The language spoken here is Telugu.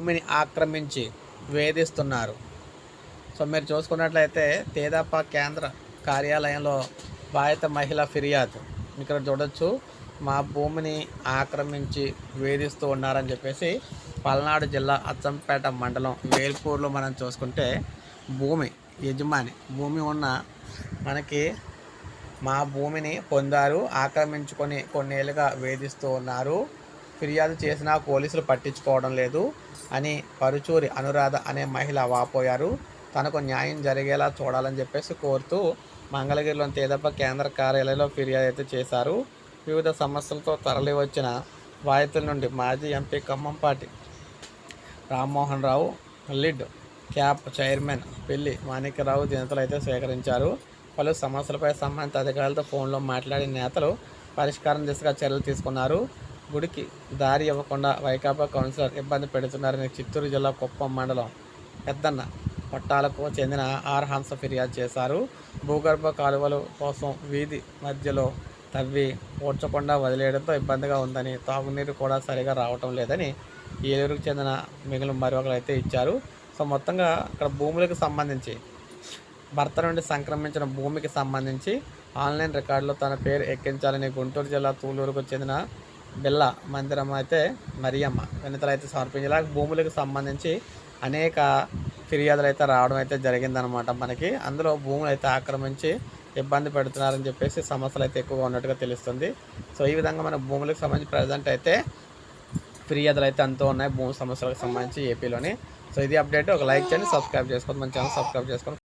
భూమిని ఆక్రమించి వేధిస్తున్నారు. సో మీరు చూసుకున్నట్లయితే తేదాప కేంద్ర కార్యాలయంలో బాధిత మహిళ ఫిర్యాదు. ఇక్కడ చూడొచ్చు మా భూమిని ఆక్రమించి వేధిస్తూ ఉన్నారని చెప్పేసి పల్నాడు జిల్లా అచ్చంపేట మండలం వేల్పూర్లో మనం చూసుకుంటే భూమి యజమాని భూమి ఉన్న మనకి మా భూమిని పొందారు ఆక్రమించుకొని కొన్నేళ్ళుగా వేధిస్తూ ఉన్నారు. ఫిర్యాదు చేసినా పోలీసులు పట్టించుకోవడం లేదు అని పరుచూరి అనురాధ అనే మహిళ వాపోయారు. తనకు న్యాయం జరిగేలా చూడాలని చెప్పేసి కోరుతూ మంగళగిరిలోని తేదప్ప కేంద్ర కార్యాలయంలో ఫిర్యాదు అయితే చేశారు. వివిధ సమస్యలతో తరలి వచ్చిన బాధితుల నుండి మాజీ MP Khammampati Rammohan Rao lid cap chairman Pelli Manikyarao దినతలు అయితే స్వీకరించారు. పలు సమస్యలపై సంబంధిత అధికారులతో ఫోన్లో మాట్లాడి నేతలు పరిష్కారం దిశగా చర్యలు తీసుకున్నారు. గుడికి దారి ఇవ్వకుండా వైకాపా కౌన్సిలర్ ఇబ్బంది పెడుతున్నారని చిత్తూరు జిల్లా కుప్పం మండలం పెద్దన్న పట్టాలకు చెందిన ఆర్ హంస ఫిర్యాదు చేశారు. భూగర్భ కాలువల కోసం వీధి మధ్యలో తవ్వి పూడ్చకుండా వదిలేయడంతో ఇబ్బందిగా ఉందని తాగునీరు కూడా సరిగా రావటం లేదని ఏలూరుకు చెందిన మిగిలిన మరొకరు అయితే ఇచ్చారు. సో మొత్తంగా అక్కడ భూములకు సంబంధించి భర్త నుండి సంక్రమించిన భూమికి సంబంధించి ఆన్లైన్ రికార్డులో తన పేరు ఎక్కించాలని గుంటూరు జిల్లా తూలూరుకు చెందిన బిల్ల మందిరం అయితే మరియమ్మ. వినతలు అయితే సమర్పించేలా భూములకు సంబంధించి అనేక ఫిర్యాదులు అయితే రావడం అయితే జరిగిందనమాట మనకి. అందులో భూములు అయితే ఆక్రమించి ఇబ్బంది పెడుతున్నారని చెప్పేసి సమస్యలు అయితే ఎక్కువగా ఉన్నట్టుగా తెలుస్తుంది. సో ఈ విధంగా మన భూములకు సంబంధించి ప్రజెంట్ అయితే ఫిర్యాదులు అయితే అంతా ఉన్నాయి భూమి సమస్యలకు సంబంధించి ఏపీలోని సో ఇది అప్డేట్. ఒక లైక్ చేయండి సబ్స్క్రైబ్ చేసుకోండి మన ఛానల్ సబ్స్క్రైబ్ చేసుకొని